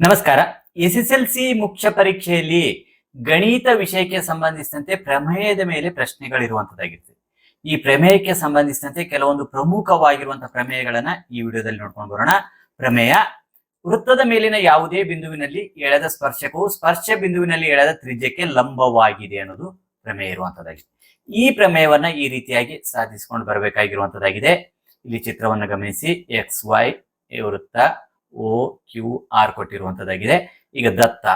ನಮಸ್ಕಾರ. S S L C ಮುಖ್ಯ ಪರೀಕ್ಷೆಯಲ್ಲಿ ಗಣಿತ ವಿಷಯಕ್ಕೆ ಸಂಬಂಧಿಸಿದಂತೆ ಪ್ರಮೇಯದ ಮೇಲೆ ಪ್ರಶ್ನೆಗಳಿರುವಂತದ್ದಾಗಿರ್ತದೆ. ಈ ಪ್ರಮೇಯಕ್ಕೆ ಸಂಬಂಧಿಸಿದಂತೆ ಕೆಲವೊಂದು ಪ್ರಮುಖವಾಗಿರುವಂತಹ ಪ್ರಮೇಯಗಳನ್ನ ಈ ವಿಡಿಯೋದಲ್ಲಿ ನೋಡ್ಕೊಂಡು ಬರೋಣ. ಪ್ರಮೇಯ, ವೃತ್ತದ ಮೇಲಿನ ಯಾವುದೇ ಬಿಂದುವಿನಲ್ಲಿ ಎಳೆದ ಸ್ಪರ್ಶಕವು ಸ್ಪರ್ಶ ಬಿಂದುವಿನಲ್ಲಿ ಎಳೆದ ತ್ರಿಜ್ಯಕ್ಕೆ ಲಂಬವಾಗಿದೆ ಅನ್ನೋದು ಪ್ರಮೇಯ ಇರುವಂತದ್ದಾಗಿದೆ. ಈ ಪ್ರಮೇಯವನ್ನ ಈ ರೀತಿಯಾಗಿ ಸಾಧಿಸಿಕೊಂಡು ಬರಬೇಕಾಗಿರುವಂತದ್ದಾಗಿದೆ. ಇಲ್ಲಿ ಚಿತ್ರವನ್ನು ಗಮನಿಸಿ. ಎಕ್ಸ್ ವೈ ವೃತ್ತ ಓ ಕ್ಯೂ ಆರ್ ಕೊಟ್ಟಿರುವಂತದ್ದಾಗಿದೆ. ಈಗ ದತ್ತ.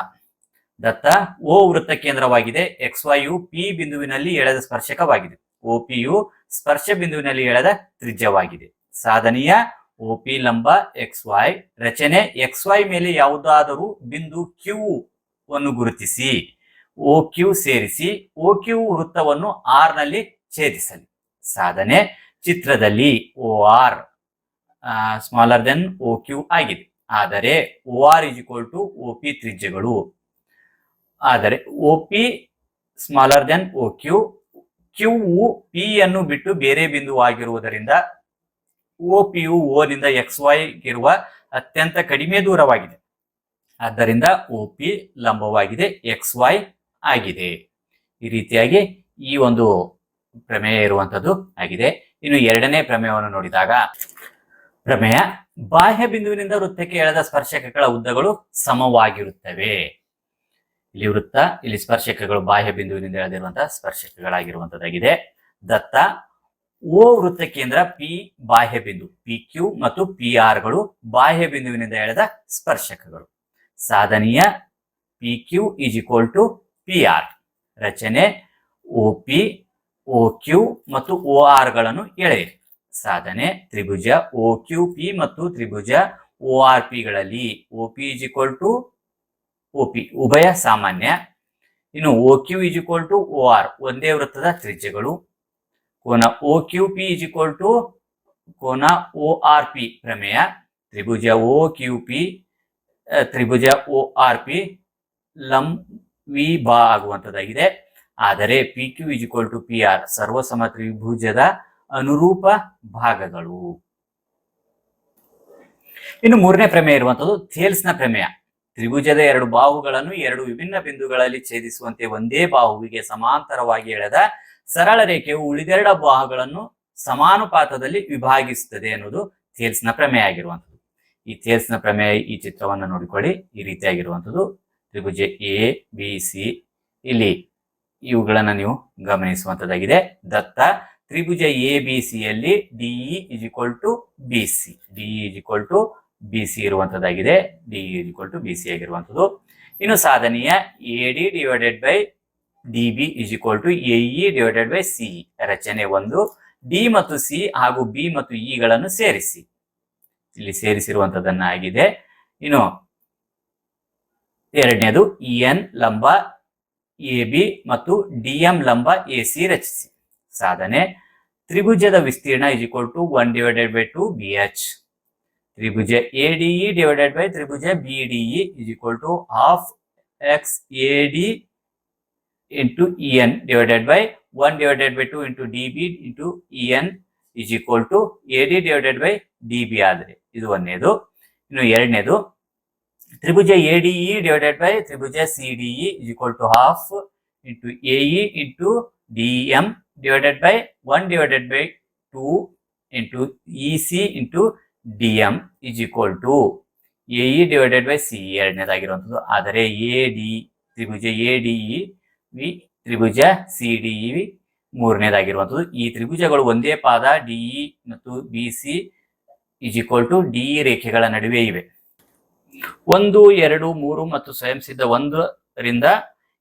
ದತ್ತ ಓ ವೃತ್ತ ಕೇಂದ್ರವಾಗಿದೆ. ಎಕ್ಸ್ ವೈ ಯು ಪಿ ಬಿಂದುವಿನಲ್ಲಿ ಎಳೆದ ಸ್ಪರ್ಶಕವಾಗಿದೆ. ಒ ಯು ಸ್ಪರ್ಶ ಬಿಂದುವಿನಲ್ಲಿ ಎಳೆದ ತ್ರಿಜ್ಯವಾಗಿದೆ. ಸಾಧನೆಯ ಒ ಪಿ ಲಂಬ ಎಕ್ಸ್ ವೈ ರಚನೆ ಎಕ್ಸ್ ವೈ ಮೇಲೆ ಯಾವುದಾದರೂ ಬಿಂದು ಕ್ಯೂ ವನ್ನು ಗುರುತಿಸಿ. ಓ ಕ್ಯೂ ಸೇರಿಸಿ. ಒ ಕ್ಯೂ ವೃತ್ತವನ್ನು ಆರ್ನಲ್ಲಿ ಛೇದಿಸಲಿ. ಸಾಧನೆ ಚಿತ್ರದಲ್ಲಿ O R smaller than O Q ಆಗಿದೆ. ಆದರೆ O R is equal to O P ತ್ರಿಜ್ಯಗಳು. ಆದರೆ O P smaller than O Q Q P ಅನ್ನು ಬಿಟ್ಟು ಬೇರೆ ಬಿಂದುವಾಗಿರುವುದರಿಂದ ಒ ಪಿ ಯು ಓ ನಿಂದ ಎಕ್ಸ್ ವೈ ಇರುವ ಅತ್ಯಂತ ಕಡಿಮೆ ದೂರವಾಗಿದೆ. ಆದ್ದರಿಂದ ಒ ಪಿ ಲಂಬವಾಗಿದೆ ಎಕ್ಸ್ ವೈ ಆಗಿದೆ. ಈ ರೀತಿಯಾಗಿ ಈ ಒಂದು ಪ್ರಮೇಯ ಇರುವಂತದ್ದು ಆಗಿದೆ. ಇನ್ನು ಎರಡನೇ ಪ್ರಮೇಯವನ್ನು ನೋಡಿದಾಗ ಪ್ರಮೇಯ ಬಾಹ್ಯ ಬಿಂದುವಿನಿಂದ ವೃತ್ತಕ್ಕೆ ಎಳೆದ ಸ್ಪರ್ಶಕಗಳ ಉದ್ದಗಳು ಸಮವಾಗಿರುತ್ತವೆ. ಇಲ್ಲಿ ವೃತ್ತ, ಇಲ್ಲಿ ಸ್ಪರ್ಶಕಗಳು ಬಾಹ್ಯ ಬಿಂದುವಿನಿಂದ ಎಳೆದಿರುವಂತಹ ಸ್ಪರ್ಶಕಗಳಾಗಿರುವಂತದ್ದಾಗಿದೆ. ದತ್ತ, ಓ ವೃತ್ತ ಕೇಂದ್ರ ಪಿ ಬಾಹ್ಯ ಬಿಂದು ಪಿ ಕ್ಯೂ ಮತ್ತು ಪಿ ಆರ್ಗಳು ಬಾಹ್ಯ ಬಿಂದುವಿನಿಂದ ಎಳೆದ ಸ್ಪರ್ಶಕಗಳು. ಸಾಧನೀಯ P Q is equal to P R ರಚನೆ ಒ ಪಿ ಒ ಕ್ಯೂ ಮತ್ತು ಒ ಆರ್ಗಳನ್ನು ಎಳೆಯಿರಿ. ಸಾಧನೆ ತ್ರಿಭುಜ ಒ ಕ್ಯೂ ಪಿ ಮತ್ತು ತ್ರಿಭುಜ ಒ ಆರ್ ಪಿ ಗಳಲ್ಲಿ O P is equal to O P ಉಭಯ ಸಾಮಾನ್ಯ. ಇನ್ನು O Q is equal to O R ಒಂದೇ ವೃತ್ತದ ತ್ರಿಜ್ಯಗಳು. ಕೋನ O Q P is equal to ಕೋನ ಒ ಆರ್ ಪಿ ಪ್ರಮೇಯ, ತ್ರಿಭುಜ ಒ ಕ್ಯೂ ಪಿ ತ್ರಿಭುಜ ಒ ಆರ್ ಪಿ ಲಂ ವಿ ಬಾ ಆಗುವಂತದ್ದಾಗಿದೆ ಆದರೆ P Q is equal to P R ಸರ್ವಸಮ ತ್ರಿಭುಜದ ಅನುರೂಪ ಭಾಗಗಳು. ಇನ್ನು ಮೂರನೇ ಪ್ರಮೇಯ ಇರುವಂತದ್ದು ನ ಪ್ರಮೇಯ. ತ್ರಿಭುಜದ ಎರಡು ಬಾಹುಗಳನ್ನು ಎರಡು ವಿಭಿನ್ನ ಬಿಂದುಗಳಲ್ಲಿ ಛೇದಿಸುವಂತೆ ಒಂದೇ ಬಾಹುವಿಗೆ ಸಮಾಂತರವಾಗಿ ಎಳೆದ ಸರಳ ರೇಖೆಯು ಉಳಿದೆರಡ ಬಾಹುಗಳನ್ನು ಸಮಾನುಪಾತದಲ್ಲಿ ವಿಭಾಗಿಸುತ್ತದೆ ಅನ್ನೋದು ನ ಪ್ರಮೇಯ ಆಗಿರುವಂಥದ್ದು. ಈ ಥೇಲ್ಸ್ನ ಪ್ರಮೇಯ ಈ ಚಿತ್ರವನ್ನು ನೋಡಿಕೊಳ್ಳಿ. ಈ ರೀತಿಯಾಗಿರುವಂಥದ್ದು ತ್ರಿಭುಜ ಎ, ಬಿ, ಸಿ. ಇಲ್ಲಿ ಇವುಗಳನ್ನು ನೀವು ಗಮನಿಸುವಂತದ್ದಾಗಿದೆ ದತ್ತ ತ್ರಿಭುಜ ಎ ಬಿ ಸಿ ಯಲ್ಲಿ DE is equal to B C DE is equal to B C ಇರುವಂತದ್ದಾಗಿದೆ. DE is equal to B C ಆಗಿರುವಂಥದ್ದು ಇನ್ನು ಸಾಧನೀಯ A D divided by D B is equal to E divided by C ರಚನೆ ಒಂದು. D ಮತ್ತು C ಹಾಗೂ B ಮತ್ತು ಇಗಳನ್ನು ಗಳನ್ನು ಸೇರಿಸಿ. ಇಲ್ಲಿ ಸೇರಿಸಿರುವಂತದನ್ನ ಆಗಿದೆ ಇನ್ನು ಎರಡನೇದು ಇ ಎನ್ ಲಂಬ ಎ ಬಿ ಮತ್ತು ಡಿ ಎಂ ಲಂಬ ಎ ಸಿ ರಚಿಸಿ. ಸಾಧನೆ. ತ್ರಿಭುಜದ ವಿಸ್ತೀರ್ಣ is equal to one divided by two B H Tribhuja A D E divided by Tribhuja B D E is equal to half X A D into E N divided by one divided by two into D B into E N is equal to A D divided by D B ಆದರೆ ಇದು ಒಂದನೇದು ಇನ್ನು ಎರಡನೇದು, ತ್ರಿಭುಜ A D E divided by Tribhuja C D E is equal to half into A E into D M divided by one divided by two into E C into D equal to AE divided by C ಎರಡನೇದಾಗಿರುವಂಥದ್ದು. ಆದರೆ A D ತ್ರಿಭುಜ A D E ವಿ ತ್ರಿಭುಜ C D E ವಿ ಮೂರನೇದಾಗಿರುವಂಥದ್ದು. ಈ ತ್ರಿಭುಜಗಳು ಒಂದೇ ಪಾದ ಡಿ ಇ ಮತ್ತು B C is equal to E ರೇಖೆಗಳ ನಡುವೆ ಇವೆ. ಒಂದು, ಎರಡು, ಮೂರು ಮತ್ತು ಸ್ವಯಂ ಸಿದ್ಧ ಒಂದರಿಂದ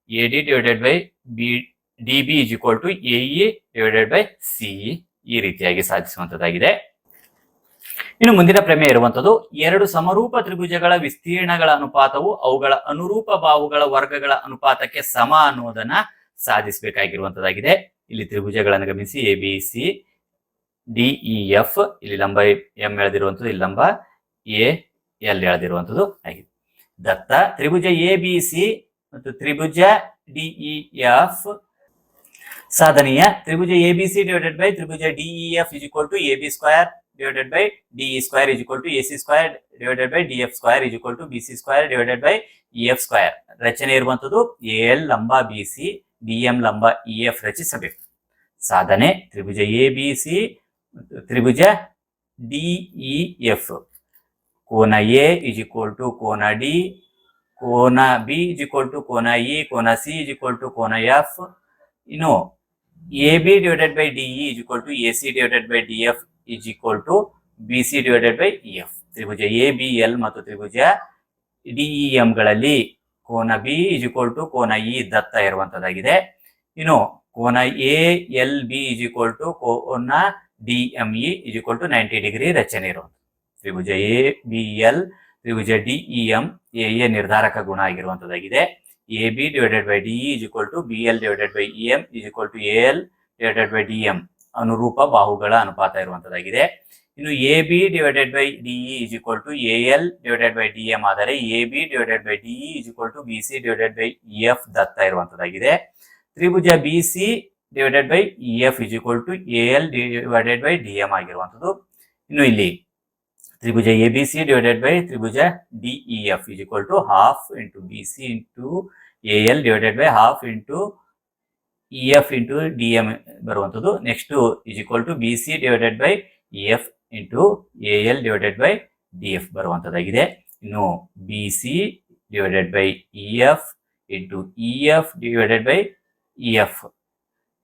A D divided by B D B is equal to A divided by C ಈ ರೀತಿಯಾಗಿ ಸಾಧಿಸುವಂತದ್ದಾಗಿದೆ. ಇನ್ನು ಮುಂದಿನ ಪ್ರಮೇಯ ಇರುವಂತದ್ದು ಎರಡು ಸಮರೂಪ ತ್ರಿಭುಜಗಳ ವಿಸ್ತೀರ್ಣಗಳ ಅನುಪಾತವು ಅವುಗಳ ಅನುರೂಪ ಬಾವುಗಳ ವರ್ಗಗಳ ಅನುಪಾತಕ್ಕೆ ಸಮ ಅನ್ನೋದನ್ನ ಸಾಧಿಸಬೇಕಾಗಿರುವಂತದ್ದಾಗಿದೆ. ಇಲ್ಲಿ ತ್ರಿಭುಜಗಳನ್ನು ಗಮನಿಸಿ A B C DE F ಇಲ್ಲಿ ಲಂಬ ಎಂ ಎಳೆದಿರುವಂಥದ್ದು ಇಲ್ಲಿ ಲಂಬ ಎ ಎಲ್ ಎಳೆದಿರುವಂಥದ್ದು ಆಗಿದೆ. ದತ್ತ ತ್ರಿಭುಜ ಎ ಬಿ ಸಿ ಮತ್ತು ತ್ರಿಭುಜ ಡಿಇ ಎಫ್ ಸಾಧನೆಯ ತ್ರಿಭುಜ A B C divided by Tribhuja DE F is equal to A B square divided by D square is equal to A C square divided by D F square is equal to B C square divided by E F square ರಚನೆ ಇರುವಂತದ್ದು A L ಲಂಬ B C D M ಲಂಬ E F ರಚಿಸಬೇಕು. ಸಾಧನೆ ತ್ರಿಭುಜ A B C ತ್ರಿಭುಜ DE F ಕೋನ A is equal to ಕೋನ ಡಿ ಕೋನ ಬಿ ಇಸ್ ಈಕ್ವಲ್ ಟು ಕೋನ ಇ ಕೋನ ಸಿ ಇಸ್ ಈಕ್ವಲ್ ಟು ಕೋನ ಎಫ್ ಇನ್ನು A divided by DE is equal to AC divided by DF is equal to BC divided by EF. ತ್ರಿಭುಜ A B L ಮತ್ತು ತ್ರಿಭುಜ DE M ಗಳಲ್ಲಿ ಕೋನ B is equal to ಕೋನ E ದತ್ತ ಇರುವಂತದ್ದಾಗಿದೆ. ಇನ್ನು ಕೋನ A L B is equal to ಕೋನ D M E is equal to ninety degree ರಚನೆ ಇರುವಂತ ತ್ರಿಭುಜ ಎ ಬಿ ಎಲ್ ತ್ರಿಭುಜ ಡಿಇ ಎ ಎ ನಿರ್ಧಾರಕ ಗುಣ ಆಗಿರುವಂತದ್ದಾಗಿದೆ. A divided by DE is equal to BL divided by EM is equal to AL divided by DM D ಅನುರೂಪ ಬಾಹುಗಳ ಅನುಪಾತ ಇರುವಂತದ್ದಾಗಿದೆ. ಇನ್ನು A B divided by DE is equal to A L divided by D M ಆದರೆ A B divided by DE is equal to B C divided by E F ದತ್ತ ಇರುವಂತದ್ದಾಗಿದೆ. ತ್ರಿಭುಜ B C divided by E F is equal to A L divided by D M ಆಗಿರುವಂತದ್ದು. ಇನ್ನು ಇಲ್ಲಿ ತ್ರಿಭುಜ A B C divided by Tribhuja DE F is equal to half into B C into A L divided by half into E F into D M ಬರುವಂಥದ್ದು. Next is equal to B C divided by E F into A L divided by D F ಬರುವಂಥದ್ದಾಗಿದೆ. ಇನ್ನು B C divided by E F into E F divided by E F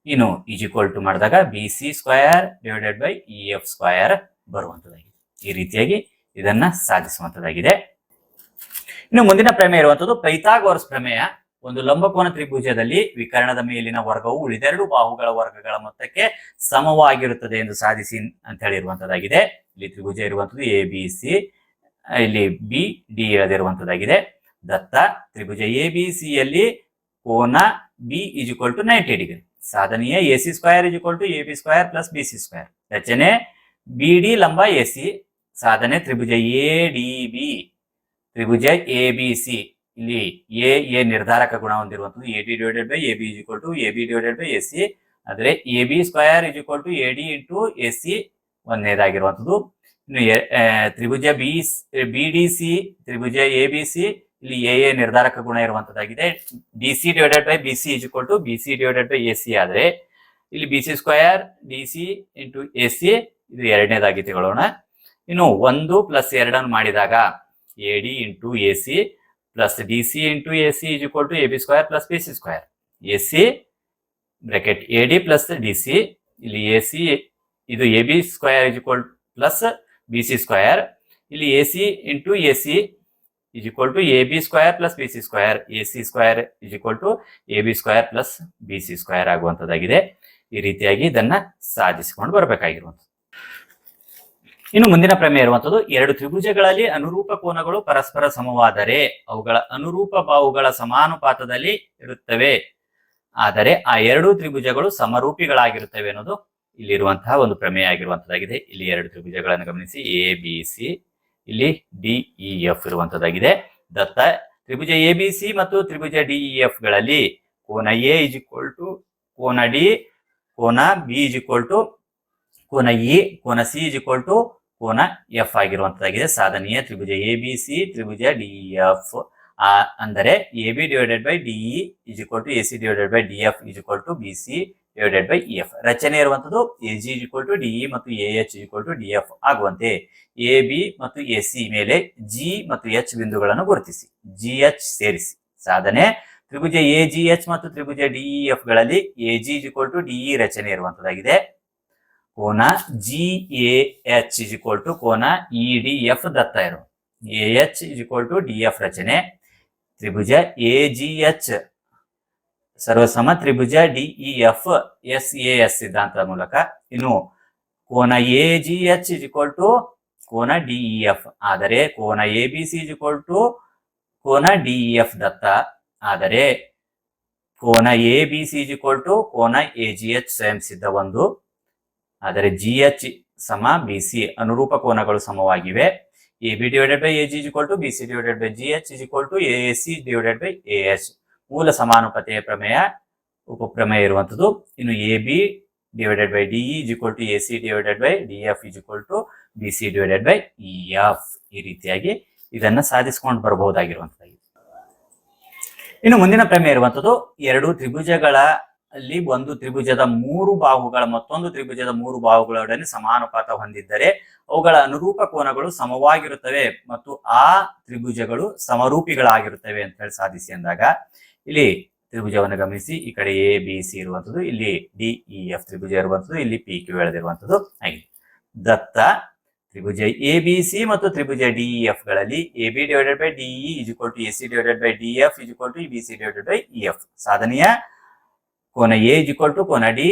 ಇನ್ನು is equal to ಮಾಡಿದಾಗ B C square divided by E F square ಬರುವಂಥದ್ದಾಗಿದೆ. ಈ ರೀತಿಯಾಗಿ ಇದನ್ನ ಸಾಧಿಸುವಂತದಾಗಿದೆ ಇನ್ನು ಮುಂದಿನ ಪ್ರಮೇಯ ಇರುವಂತದ್ದು ಪೈಥಾಗೋರಸ್ ಪ್ರಮೇಯ. ಒಂದು ಲಂಬಕೋನ ತ್ರಿಭುಜದಲ್ಲಿ ವಿಕರ್ಣದ ಮೇಲಿನ ವರ್ಗವು ಉಳಿದೆರಡು ಬಾಹುಗಳ ವರ್ಗಗಳ ಮೊತ್ತಕ್ಕೆ ಸಮವಾಗಿರುತ್ತದೆ ಎಂದು ಸಾಧಿಸಿ ಅಂತ ಹೇಳಿರುವಂತದ್ದಾಗಿದೆ ಇಲ್ಲಿ ತ್ರಿಭುಜ ಇರುವಂತದ್ದು ಎ ಬಿ ಸಿ ಇಲ್ಲಿ ಬಿ ಡಿ ಇರದಿರುವಂತದ್ದಾಗಿದೆ. ದತ್ತ ತ್ರಿಭುಜ ಎ ಬಿ ಸಿ ಯಲ್ಲಿ ಕೋನ B is equal to ninety degree ಸಾಧನೆಯ A C square is to A B square plus B C square ರಚನೆ ಬಿ ಡಿ ಲಂಬ ಎ ಸಿ ಸಾಧನೆ ತ್ರಿಭುಜ ಎ, ಡಿ, ಬಿ. ತ್ರಿಭುಜ ಎ, ಬಿ, ಸಿ. ಇಲ್ಲಿ A A ನಿರ್ಧಾರಕ ಗುಣ ಹೊಂದಿರುವಂತದ್ದು A D divided by A, B is equal to A, B divided by A, C. ಆದ್ರೆ A, B square is equal to A, D into A, C ಒಂದನೇದಾಗಿರುವಂತದ್ದು ಇನ್ನು ತ್ರಿಭುಜ B B, D, C, ತ್ರಿಭುಜ A, B, C. ಇಲ್ಲಿ A A ನಿರ್ಧಾರಕ ಗುಣ ಇರುವಂತದ್ದಾಗಿದೆ D C divided by B, C equal to B, C divided by A, C. ಆದ್ರೆ ಇಲ್ಲಿ B, C square D, C into A, C. ಇದು ಎರಡನೇದಾಗಿ ತಗೊಳ್ಳೋಣ ಇನ್ನು ಒಂದು ಪ್ಲಸ್ ಎರಡನ್ನು ಮಾಡಿದಾಗ A D into A C plus D C into A C is equal to A B square plus B C square A C bracket A D plus D C ಇಲ್ಲಿ A C ಇದು A B square is equal plus B C square ಇಲ್ಲಿ A C into A C is equal to A B square plus B C square A C square is equal to A B square plus B C square ಆಗುವಂಥದ್ದಾಗಿದೆ. ಈ ರೀತಿಯಾಗಿ ಇದನ್ನು ಸಾಧಿಸಿಕೊಂಡು ಬರಬೇಕಾಗಿರುವಂಥದ್ದು. ಇನ್ನು ಮುಂದಿನ ಪ್ರಮೇಯ ಇರುವಂತದ್ದು, ಎರಡು ತ್ರಿಭುಜಗಳಲ್ಲಿ ಅನುರೂಪ ಕೋನಗಳು ಪರಸ್ಪರ ಸಮವಾದರೆ ಅವುಗಳ ಅನುರೂಪ ಬಾಹುಗಳ ಸಮಾನುಪಾತದಲ್ಲಿ ಇರುತ್ತವೆ. ಆದರೆ ಆ ಎರಡು ತ್ರಿಭುಜಗಳು ಸಮರೂಪಿಗಳಾಗಿರುತ್ತವೆ ಅನ್ನೋದು ಇಲ್ಲಿರುವಂತಹ ಒಂದು ಪ್ರಮೇಯ ಆಗಿರುವಂತದ್ದಾಗಿದೆ. ಇಲ್ಲಿ ಎರಡು ತ್ರಿಭುಜಗಳನ್ನು ಗಮನಿಸಿ ಎ ಬಿ ಸಿ ಇಲ್ಲಿ ಡಿ ಇ ಎಫ್ ಇರುವಂತದ್ದಾಗಿದೆ. ದತ್ತ ತ್ರಿಭುಜ ಎ ಬಿ ಸಿ ಮತ್ತು ತ್ರಿಭುಜ ಡಿ ಇ ಎಫ್ಗಳಲ್ಲಿ ಕೋನ ಎ ಇಸ್ ಈಕ್ವಲ್ ಟು ಕೋನ ಡಿ ಕೋನ ಬಿ ಇಸ್ ಈಕ್ವಲ್ ಟು ಕೋನ ಇ ಕೋನ ಸಿ ಇಸ್ ಈಕ್ವಲ್ ಟು ಕೋನ ಎಫ್ ಆಗಿರುವಂತದ್ದಾಗಿದೆ. ಸಾಧನೀಯ ತ್ರಿಭುಜ ಎ ಬಿ ಸಿ ತ್ರಿಭುಜ ಡಿ ಎಫ್ ಅಂದರೆ A B divided by D is equal to A C divided by D F is equal to B C divided by E F ರಚನೆ ಇರುವಂತದ್ದು A G is equal to D ಮತ್ತು A H equal to D F ಆಗುವಂತೆ A B ಮತ್ತು A C ಮೇಲೆ G ಮತ್ತು H ಬಿಂದುಗಳನ್ನು ಗುರುತಿಸಿ. G H ಸೇರಿಸಿ. ಸಾಧನೆ, ತ್ರಿಭುಜ ಎ ಜಿ ಎಚ್ ಮತ್ತು ತ್ರಿಭುಜ D E ಎಫ್ಗಳಲ್ಲಿ A G is to to D E ರಚನೆ ಇರುವಂತದ್ದಾಗಿದೆ. ಕೋನ G A H is equal to ಕೋನ ಇ ಡಿ ಎಫ್ ದತ್ತ ಇರು. A H is equal to D F ರಚನೆ. ತ್ರಿಭುಜ ಎ ಜಿ ಎಚ್ ಸರ್ವಸಮ ತ್ರಿಭುಜ D E F S A S ಸಿದ್ಧಾಂತದ ಮೂಲಕ. ಇನ್ನು ಕೋನ A G H is equal to ಕೋನ ಇ ಎಫ್ ಆದರೆ ಕೋನ A B C is equal to ಕೋನ ಇ ಎಫ್ ದತ್ತ. ಆದರೆ ಕೋನ A B C is equal to ಕೋನ ಎ ಜಿ ಎಚ್ ಸ್ವಯಂ ಸಿದ್ಧ ಒಂದು. ಆದರೆ ಜಿ ಎಚ್ ಸಮ ಬಿ ಸಿ ಅನುರೂಪ ಕೋನಗಳು ಸಮವಾಗಿವೆ. A B divided by A G equal to B C divided by G H equal to A C divided by A H ಮೂಲ ಸಮಾನುಪತೆಯ ಪ್ರಮೇಯ, ಉಪಪ್ರಮೇಯ ಇರುವಂಥದ್ದು. ಇನ್ನು A B divided by D is equal to A C divided by D F is to B C divided by E F ಈ ರೀತಿಯಾಗಿ ಇದನ್ನ ಸಾಧಿಸ್ಕೊಂಡು ಬರಬಹುದಾಗಿರುವಂತದ್ದು ಇನ್ನು ಮುಂದಿನ ಪ್ರಮೇಯ ಇರುವಂಥದ್ದು, ಎರಡು ತ್ರಿಭುಜಗಳ ಅಲ್ಲಿ ಒಂದು ತ್ರಿಭುಜದ ಮೂರು ಬಾಹುಗಳ, ಮತ್ತೊಂದು ತ್ರಿಭುಜದ ಮೂರು ಬಾಹುಗಳೊಡನೆ ಸಮಾನುಪಾತ ಹೊಂದಿದ್ದರೆ ಅವುಗಳ ಅನುರೂಪ ಕೋನಗಳು ಸಮವಾಗಿರುತ್ತವೆ ಮತ್ತು ಆ ತ್ರಿಭುಜಗಳು ಸಮರೂಪಿಗಳಾಗಿರುತ್ತವೆ ಅಂತ ಹೇಳಿ ಸಾಧಿಸಿ ಅಂದಾಗ ಇಲ್ಲಿ ತ್ರಿಭುಜವನ್ನು ಗಮನಿಸಿ, ಈ ಕಡೆ ಎ ಬಿ ಸಿ ಇರುವಂತದ್ದು ಇಲ್ಲಿ ಡಿ ಇ ಎಫ್ ತ್ರಿಭುಜ ಇರುವಂತದ್ದು ಇಲ್ಲಿ ಪಿ ಕ್ಯೂ ಎಳೆದಿರುವಂತದ್ದು ಆಗಿದೆ. ದತ್ತ ತ್ರಿಭುಜ ಎ ಬಿ ಸಿ ಮತ್ತು ತ್ರಿಭುಜ D E ಎಫ್ಗಳಲ್ಲಿ A B divided by D E is equal to A C divided by D F is equal to B C divided by E F ಸಾಧನೆಯ ಕೋನ A is equal to ಕೋನ D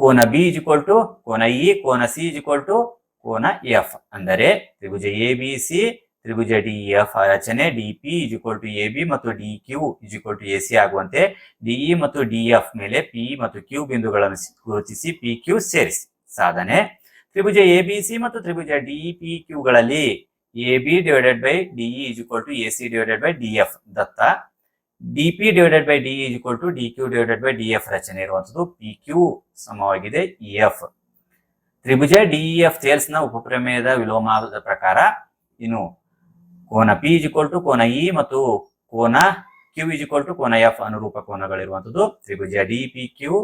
ಕೋನ B is equal to ಕೋನ E ಕೋನ C is equal to ಕೋನ F ಅಂದರೆ ತ್ರಿಭುಜ A B C ತ್ರಿಭುಜ ಡಿ ಎಫ್ ರಚನೆ D P is equal to A B ಮತ್ತು D Q is equal to A C ಆಗುವಂತೆ ಡಿಇ ಮತ್ತು ಡಿ ಎಫ್ ಮೇಲೆ ಪಿ ಮತ್ತು ಕ್ಯೂ ಬಿಂದುಗಳನ್ನು ಗುರುತಿಸಿ ಪಿ ಕ್ಯೂ ಸೇರಿಸಿ. ಸಾಧನೆ. ತ್ರಿಭುಜ ಎ ಬಿ ಸಿ ಮತ್ತು ತ್ರಿಭುಜ D P ಕ್ಯೂಗಳಲ್ಲಿ A B divided by D E equal to A C divided by D F Datta. D P divided by D is equal to D Q divided by D F ರಚನೆ ಇರುವಂತದ್ದು P Q ಸಮವಾಗಿದೆ E F ತ್ರಿಭುಜ D E F ಸೇಲ್ಸ್ನ ಉಪಪ್ರಮೇಯದ ವಿಲೋಮದ ಪ್ರಕಾರ ಇನ್ನು ಕೋನ ಪಿ ಇಜಿಕ್ವಲ್ ಟು ಕೋನ ಇ ಮತ್ತು ಕೋನ ಕ್ಯೂ ಇಜಿಕ್ವಲ್ ಟು ಕೋನ ಎಫ್ ಅನುರೂಪ ಕೋನಗಳಿರುವಂತದ್ದು ತ್ರಿಭುಜ ಡಿ ಪಿ ಕ್ಯೂ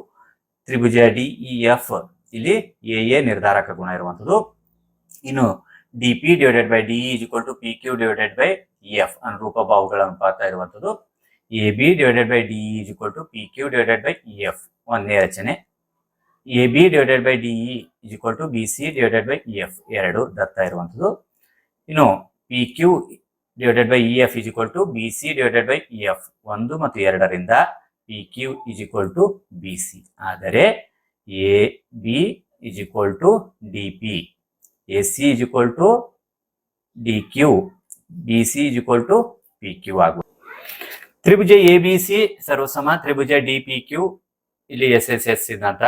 ತ್ರಿಭುಜ ಡಿಇ ಎಫ್ ಇಲ್ಲಿ ಎ ಎ ನಿರ್ಧಾರಕ ಗುಣ ಇರುವಂತದ್ದು. ಇನ್ನು D P divided by D is equal to P Q divided by E F ಅನುರೂಪ ಬಾಹುಗಳ ಅನುಪಾತ ಇರುವಂತದ್ದು. A B divided by D is equal to P Q divided by E F ಒಂದೇ ರಚನೆ. A B divided by D is equal to B C divided by E F ಎರಡು ದತ್ತ ಇರುವಂಥದ್ದು. ಇನ್ನು P Q divided by E F is equal to B C divided by E F ಒಂದು ಮತ್ತು ಎರಡರಿಂದ P Q is equal to B C ಆದರೆ A B is equal to D P A C is equal to D Q B C is equal to P Q ಆಗುವ ತ್ರಿಭುಜ A B C ಸರ್ವಸಮ, ತ್ರಿಭುಜ D P Q ಇಲ್ಲಿ S S S ಸಿದ್ಧಾಂತ.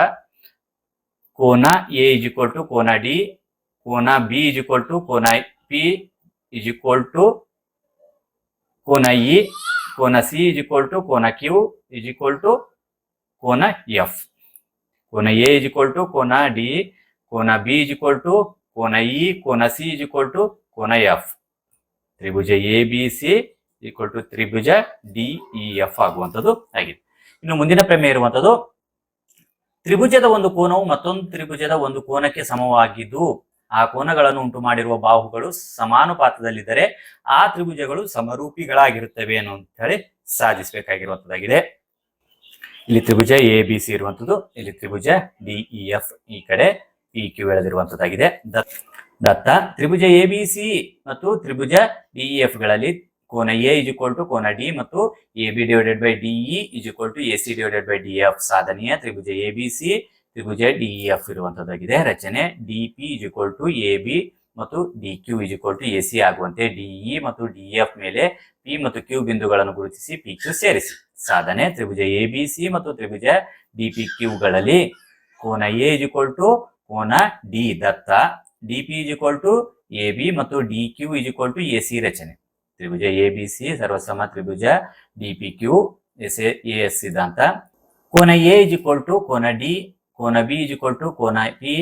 ಕೋನ A is equal to ಕೋನ D ಕೋನ B is equal to ಕೋನ ಪಿ ಇಜಿಕ್ವಲ್ ಟು ಕೋನ ಇ ಕೋನ ಸಿ ಇಜಿಕ್ವಲ್ ಟು ಕೋನ ಕ್ಯೂ ಇಜಿಕ್ವಲ್ ಟು ಕೋನ ಎಫ್ ಕೋನ ಎ ಇಜಿಕ್ವಲ್ ಟು ಕೋನ ಡಿ ಕೋನ ಬಿ ಇಜಿಕ್ವಲ್ ಟು ಕೋನ ಇ ಕೋನ ಸಿ ಇಜಿಕ್ವಲ್ ಟು ಕೋನ F Tribhuja A B C equal to Tribhuja D E F ಆಗುವಂಥದ್ದು ಆಗಿದೆ. ಇನ್ನು ಮುಂದಿನ ಪ್ರಮೇಯ ಇರುವಂಥದ್ದು, ತ್ರಿಭುಜದ ಒಂದು ಕೋನವು ಮತ್ತೊಂದು ತ್ರಿಭುಜದ ಒಂದು ಕೋನಕ್ಕೆ ಸಮವಾಗಿದ್ದು, ಆ ಕೋನಗಳನ್ನು ಉಂಟು ಮಾಡಿರುವ ಬಾಹುಗಳು ಸಮಾನುಪಾತದಲ್ಲಿದ್ದರೆ ಆ ತ್ರಿಭುಜಗಳು ಸಮರೂಪಿಗಳಾಗಿರುತ್ತವೆ ಅಂತ ಹೇಳಿ ಸಾಧಿಸಬೇಕಾಗಿರುವಂಥದ್ದಾಗಿದೆ. ಇಲ್ಲಿ ತ್ರಿಭುಜ ಎ ಬಿ ಸಿ ಇರುವಂತದ್ದು ಇಲ್ಲಿ ತ್ರಿಭುಜ ಡಿ ಇ ಎಫ್ ಈ ಕಡೆ ಪಿ ಕ್ಯೂ ಎಳೆದಿರುವಂತದ್ದಾಗಿದೆ ದತ್- ದತ್ತ, ತ್ರಿಭುಜ ಎ ಬಿ ಸಿ ಮತ್ತು ತ್ರಿಭುಜ ಡಿ ಇ ಎಫ್ಗಳಲ್ಲಿ ಕೋನ ಎ ಇಜಿಕ್ವಲ್ ಟು ಕೋನ ಡಿ ಮತ್ತು A B divided by D E equal to A C divided by D F ಸಾಧನೆಯ ತ್ರಿಭುಜ ಎ ಬಿ ಸಿ ತ್ರಿಭುಜ ಡಿ ಇ ಎಫ್ ಇರುವಂತದ್ದಾಗಿದೆ. ರಚನೆ D P is equal to A B ಮತ್ತು D Q is equal to A C ಆಗುವಂತೆ D E ಮತ್ತು D F ಮೇಲೆ P ಮತ್ತು ಕ್ಯೂ ಬಿಂದುಗಳನ್ನು ಗುರುತಿಸಿ ಪಿ ಕ್ಯೂ ಸೇರಿಸಿ. ಸಾಧನೆ ತ್ರಿಭುಜ ಎ ಬಿ ಸಿ ಮತ್ತು ತ್ರಿಭುಜ ಡಿ ಪಿ ಕ್ಯೂಗಳಲ್ಲಿ ಕೋನ ಎ ಇಜಿಕ್ವಲ್ ಟು ಕೋನ D Datta D P is equal to A B ಮತ್ತು D Q is equal to A C ರಚನೆ. ತ್ರಿಭುಜ ಎ ಬಿ ಸಿ ಸರ್ವಸಮ ತ್ರಿಭುಜ D P Q S A S ಸಿದ್ಧಾಂತ. ಕೋನ ಎ ಇಜಿಕ್ವಲ್ ಟು ಕೋನ D ಕೋನ B is equal to ಕೋನ P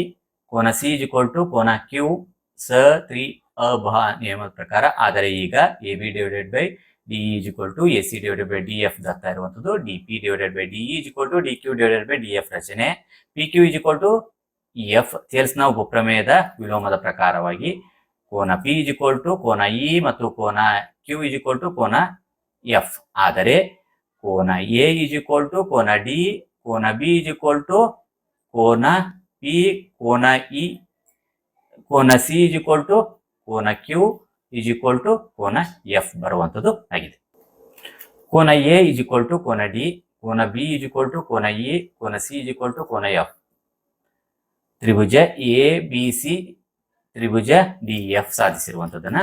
ಕೋನ ಸಿ ಇಜಿಕ್ವಲ್ ಟು ಕೋನ ಕ್ಯೂ ಸ, ತ್ರಿ ಅಭ ನಿಯಮದ ಪ್ರಕಾರ. ಆದರೆ ಈಗ A B divided by D is equal to A C divided by D F ದತ್ತ ಇರುವಂತದ್ದು D P divided by D is equal to D Q divided by D F ರಚನೆ. P Q is equal to F ಥೇಲ್ಸ್ನ ಉಪಪ್ರಮೇಯದ ವಿಲೋಮದ ಪ್ರಕಾರವಾಗಿ ಕೋನ P is equal to ಕೋನ E ಮತ್ತು ಕೋನ Q is equal to ಕೋನ ಎಫ್ ಆದರೆ ಕೋನ ಎ ಇಜಿಕ್ವಲ್ ಟು ಕೋನ ಡಿ ಕೋನ ಬಿ ಇಜಿಕ್ವಲ್ ಟು ಕೋನ ಪಿ ಕೋನ ಇ ಕೋನ ಸಿ ಇಜಿಕ್ವಲ್ ಟು ಕೋನ ಕ್ಯೂ ಇಜಿಕ್ವಲ್ ಟು ಕೋನ ಎಫ್ ಬರುವಂಥದ್ದು ಆಗಿದೆ. ಕೋನ ಎ ಇಜಿಕ್ವಲ್ ಟು ಕೋನ ಡಿ ಕೋನ ಬಿ ಇಜಿಕ್ವಲ್ ಟು ಕೋನ ಇ ಕೋನ ಸಿ ಇಜಿಕ್ವಲ್ ಟು ಕೋನ ಎಫ್ ತ್ರಿಭುಜ ಎ ಬಿ ಸಿ ತ್ರಿಭುಜ ಡಿ ಎಫ್ ಸಾಧಿಸಿರುವಂತದನ್ನ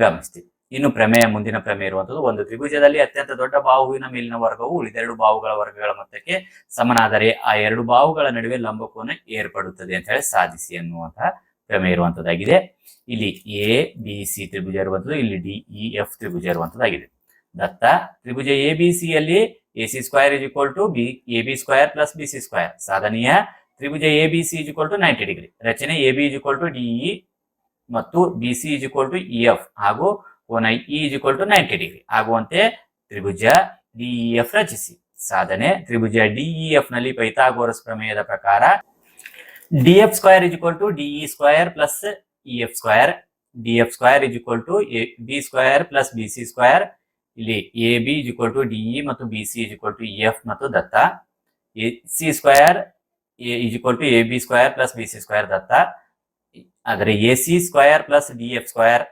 ಗಮನಿಸ್ತೀವಿ. ಇನ್ನು ಪ್ರಮೇಯ, ಮುಂದಿನ ಪ್ರಮೇಯ ಇರುವಂತದ್ದು ಒಂದು ತ್ರಿಭುಜದಲ್ಲಿ ಅತ್ಯಂತ ದೊಡ್ಡ ಬಾಹುವಿನ ಮೇಲಿನ ವರ್ಗವು ಉಳಿದೆರಡು ಬಾಹುಗಳ ವರ್ಗಗಳ ಮೊತ್ತಕ್ಕೆ ಸಮನಾದರೆ ಆ ಎರಡು ಬಾಹುಗಳ ನಡುವೆ ಲಂಬಕೋನ ಏರ್ಪಡುತ್ತದೆ ಅಂತ ಹೇಳಿ ಸಾಧಿಸಿ ಎನ್ನುವಂತಹ ಪ್ರಮೇಯ ಇರುವಂತದ್ದಾಗಿದೆ ಇಲ್ಲಿ ಎ ಬಿ ಸಿ ತ್ರಿಭುಜ ಇರುವಂತದ್ದು ಇಲ್ಲಿ ಡಿ ಇ ಎಫ್ ತ್ರಿಭುಜ ಇರುವಂತದ್ದಾಗಿದೆ ದತ್ತ, ತ್ರಿಭುಜ ಎ ಬಿ ಸಿ ಯಲ್ಲಿ A C square is equal to B A B square plus B C square ಸಾಧನೆಯ, ತ್ರಿಭುಜ A B C is to ninety degree ರಚನೆ A B is to D E ಮತ್ತು B C is to E F ಹಾಗೂ ಕೋನ E is to ninety degree ಆಗುವಂತೆ ತ್ರಿಭುಜ DEF ರಚಿಸಿ. ಸಾಧನೆ, ತ್ರಿಭುಜ ಡಿಇಎಫ್ನಲ್ಲಿ Pythagoras ಪ್ರಮೇಯದ ಪ್ರಕಾರ D F square is to D E square plus E F square D F square is to B square plus B C square ಇಲ್ಲಿ A B is to D E ಮತ್ತು B C is to E F ಮತ್ತು ದತ್ತ. C square is to A B square plus B C square ದತ್ತ. ಆದರೆ A C square plus D F square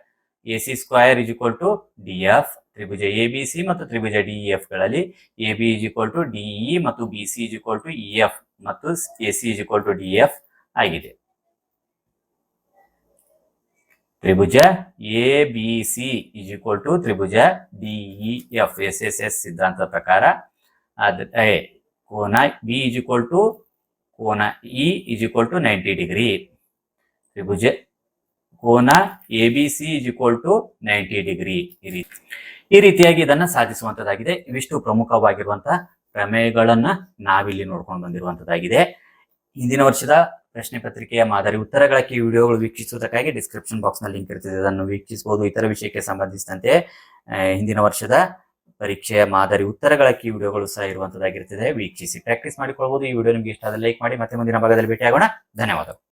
A C square is to D F, Tribhuja A B C ಮತ್ತು ತ್ರಿಭುಜ D ಎಫ್ಗಳಲ್ಲಿ A B is to D E ಮತ್ತು B C is to E F ಮತ್ತು A C is to D F ಆಗಿದೆ. ತ್ರಿಭುಜ A B C is equal to Tribhuja D E F, S S S ಸಿದ್ಧಾಂತದ ಪ್ರಕಾರ ಕೋನ B is equal to ಕೋನ E is equal to ninety degree ತ್ರಿಭುಜ ಕೋನ A B C is equal to ninety degree ಈ ರೀತಿ ಈ ರೀತಿಯಾಗಿ ಇದನ್ನ ಸಾಧಿಸುವಂತದ್ದಾಗಿದೆ. ಇವಿಷ್ಟು ಪ್ರಮುಖವಾಗಿರುವಂತಹ ಪ್ರಮೇಯಗಳನ್ನ ನಾವಿಲ್ಲಿ ನೋಡ್ಕೊಂಡು ಬಂದಿರುವಂತದಾಗಿದೆ ಹಿಂದಿನ ವರ್ಷದ ಪ್ರಶ್ನೆ ಪತ್ರಿಕೆಯ ಮಾದರಿ ಉತ್ತರಗಳಕ್ಕೆ ವಿಡಿಯೋಗಳು ವೀಕ್ಷಿಸುವುದಕ್ಕಾಗಿ ಡಿಸ್ಕ್ರಿಪ್ಷನ್ ಬಾಕ್ಸ್ನಲ್ಲಿ ಲಿಂಕ್ ಇರ್ತದೆ. ಅದನ್ನು ವೀಕ್ಷಿಸಬಹುದು. ಇತರ ವಿಷಯಕ್ಕೆ ಸಂಬಂಧಿಸಿದಂತೆ ಹಿಂದಿನ ವರ್ಷದ ಪರೀಕ್ಷೆಯ ಮಾದರಿ ಉತ್ತರಗಳಕ್ಕೆ ವಿಡಿಯೋಗಳು ಸಹ ಇರುವಂತದ್ದಾಗಿರ್ತದೆ. ವೀಕ್ಷಿಸಿ ಪ್ರಾಕ್ಟೀಸ್ ಮಾಡಿಕೊಳ್ಳಬಹುದು ಈ ವಿಡಿಯೋ ನಿಮಗೆ ಇಷ್ಟ ಆದ ಲೈಕ್ ಮಾಡಿ. ಮತ್ತೆ ಮುಂದಿನ ಭಾಗದಲ್ಲಿ ಭೇಟಿಯಾಗೋಣ. ಧನ್ಯವಾದಗಳು.